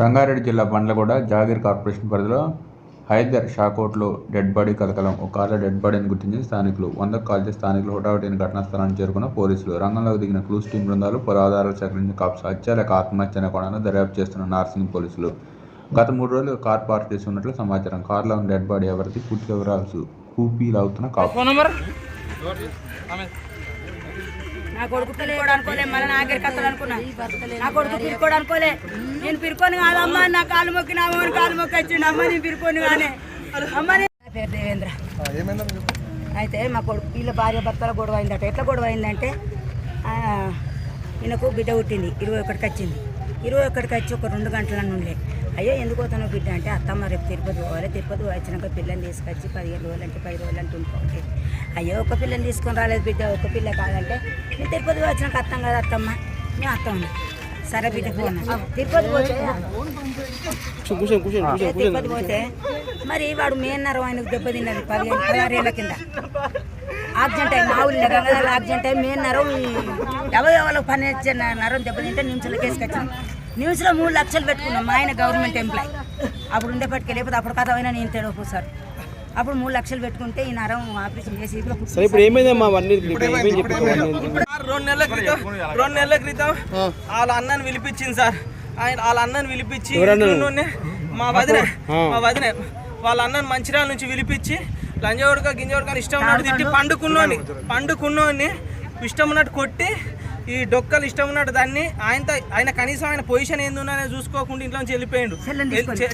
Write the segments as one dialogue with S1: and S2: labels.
S1: రంగారెడ్డి జిల్లా బండ్లగూడ జాగీర్ కార్పొరేషన్ పరిధిలో Hyder షాకోట్లో dead body కలకలం ఒక కార్లో డెడ్ బాడీని గుర్తించిన స్థానికులు వందకు కాల్చే స్థానికులు హుటాహుటైన ఘటనా స్థలానికి చేరుకున్న పోలీసులు. రంగంలోకి దిగిన క్లూస్ టీం బృందాలు పలు ఆధారాలు సేకరించిన కాప్స్ హత్య లేక ఆత్మహత్య అనే కోణంలో దర్యాప్తు చేస్తున్న నార్సింగ్ పోలీసులు. గత మూడు రోజులు కార్ పార్క్ చేసి ఉన్నట్లు సమాచారం. కార్లో ఉన్న డెడ్ బాడీ ఎవరిది? పూర్తి వివరాలు కూపీలు అవుతున్న కాప్స్
S2: ఫోన్
S3: నా కొడుకు పిరుకోడు అనుకోలే మళ్ళీ నా వస్తాడు అనుకున్నా. నా కొడుకు పిరుకోడు అనుకోలే నేను పిరుకొని కాదమ్మా నా కాలు మొక్కి నా అమ్మని కాలు మొక్కి వచ్చిండు అమ్మ నేను పిరుకొని కానీ. అమ్మని నా పేరు దేవేంద్ర. అయితే మా కొడుకు వీళ్ళ భార్య భర్తల గొడవ అయిందట. ఎట్లా గొడవ అయిందంటే ఈయనకు బిడ్డ పుట్టింది ఇరవై ఒకటికి వచ్చింది. ఇరవై ఒకటికి వచ్చి ఒక రెండు గంటల నుండే అయ్యో ఎందుకు పోతాను బిడ్డ అంటే అత్తమ్మ రేపు తిరుపతి పోవాలి. తిరుపతి వచ్చినాక పిల్లని తీసుకొచ్చి పదిహేను రోజులు అంటే పది రోజులు అంటే ఉండిపోతే అయ్యో ఒక పిల్లని తీసుకొని రాలేదు బిడ్డ ఒక పిల్ల కాదంటే నేను తిరుపతి వచ్చినాక అత్తం కదా అత్తమ్మ? మేము అత్తం ఉంది సరే బిడ్డ ఫోన్ తిరుపతి పోతే తిరుపతి పోతే మరి వాడు మేన్నరం ఆయనకు దెబ్బతిన్నది పదిహేను పదహారేళ్ళ కింద. ఆక్సిడెంట్ అయ్యి మా ఊళ్ళో గంగాధర ఆక్సిడెంట్ అయ్యి మేన్నరం ఎవరు ఎవరు పని చేసిన నరం దెబ్బతింటే నిమిషంలో కేసుకొచ్చాం నిమిషంలో మూడు లక్షలు పెట్టుకున్నాం మా ఆయన గవర్నమెంట్ ఎంప్లాయ్ అప్పుడు ఉండేపటికి లేకపోతే అప్పుడు కథ అయినా నేను తెడవకు సార్. అప్పుడు మూడు లక్షలు పెట్టుకుంటే ఈ నరం ఆపరేషన్ చేసి
S2: ఇప్పుడు ఏమైందమ్మా
S4: రెండు నెలల క్రితం రెండు నెలల క్రితం వాళ్ళ అన్నని పిలిపించింది సార్. ఆయన వాళ్ళ అన్నని పిలిపించి మా వదిన మా వదిన వాళ్ళ అన్నని మంచిర్యాల నుంచి పిలిపించి లంజోడక గింజోడక ఇష్టం ఉన్నట్టు తిట్టి పండుకున్నోని పండుకున్నోని ఇష్టం ఉన్నట్టు కొట్టి ఈ డొక్కలు ఇష్టం ఉన్నట్టు దాన్ని ఆయనతో ఆయన కనీసం ఆయన పొజిషన్ ఏందున్ననే చూసుకోకుండా ఇంట్లోంచి వెళ్ళిపోయిండు.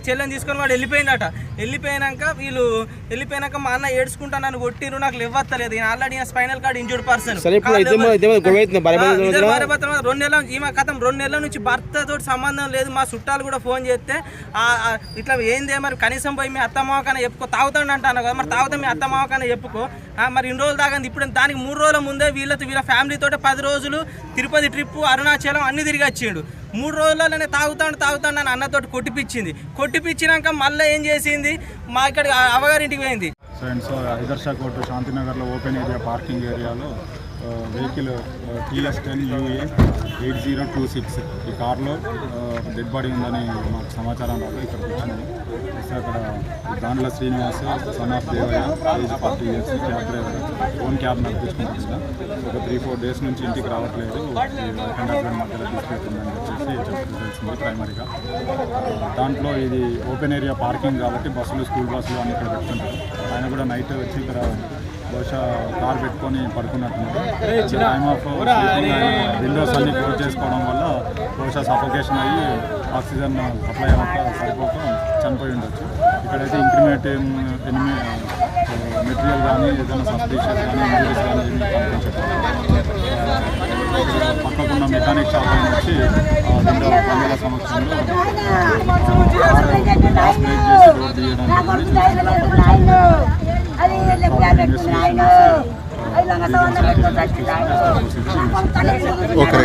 S3: చెల్లని
S4: తీసుకొని. వాడు వెళ్ళిపోయిండట. వెళ్ళిపోయినాక వీళ్ళు వెళ్ళిపోయినాక మా అన్న ఏడ్చుకుంటా నన్ను కొట్టిరు నాకు ఇవ్వత్తలేదు ఈయన already spinal cord injured person. రెండు నెలల ఈమె కథం రెండు నెలల నుంచి భర్తతో సంబంధం లేదు. మా చుట్టాలు కూడా ఫోన్ చేస్తే ఇట్లా ఏందే మరి? కనీసం పోయి మీ అత్తమావ కన్నా చెప్పుకో. తాగుతాడు అంటాను కదా మరి తాగుతా మీ అత్తమావ కన్నా చెప్పుకో. ఆ, మరి ఇన్ని రోజులు దాకా ఇప్పుడు దానికి మూడు రోజుల ముందే వీళ్ళతో వీళ్ళ ఫ్యామిలీతో పది రోజులు తిరుపతి ట్రిప్ అరుణాచలం అన్ని తిరిగి వచ్చిండు. మూడు రోజులలోనే తాగుతాడు తాగుతాడు అని అన్నతోటి కొట్టిపిచ్చింది. కొట్టిపిచ్చినాక మళ్ళీ ఏం చేసింది? మా ఇక్కడ అవగారింటికి పోయింది.
S5: సో అండ్ కోర్టు శాంతినగర్లో ఓపెన్ ఏరియా పార్కింగ్ ఏరియాలో vehicle TS ten UA eight zero two six ఈ కార్లో uh, డెడ్ బాడీ ఉందని మాకు సమాచారం రాదు ఇక్కడ వచ్చింది అక్కడ Dandla Srinivas son of Devaiah age forty years cab driver own cab నడిపించుకుంటున్నా ఒక త్రీ ఫోర్ డేస్ నుంచి ఇంటికి రావట్లేదు. కండక్టర్ మధ్యలో తీసుకెళ్తుందని చెప్పేసి తెలిసింది ప్రైమరీగా దాంట్లో ఇది ఓపెన్ ఏరియా పార్కింగ్ కాబట్టి బస్సులు స్కూల్ బస్సులు అన్ని ఇక్కడ పెట్టుకుంటారు ఆయన కూడా నైట్ వచ్చి ఇక్కడ బహుశా కార్ పెట్టుకొని పడుకున్నట్టున్నారు. టైమ్ ఆఫ్ విండోస్ అన్ని క్లోజ్ చేసుకోవడం వల్ల బహుశా సఫోకేషన్ అయ్యి ఆక్సిజన్ సప్లై అంతా సరిపోక చనిపోయి ఉండొచ్చు. ఇక్కడైతే ఇంక్రిమేట్ ఎనిమి మెటీరియల్ కానీ ఏదైనా సస్పిషియస్ కానీ ఇంజరీస్ కానీ ఏమీ కనిపించట్లేదు. పక్కకున్న మెకానిక్ షాప్ ఆయన వచ్చి విండో సమక్షంలో
S3: ఓకే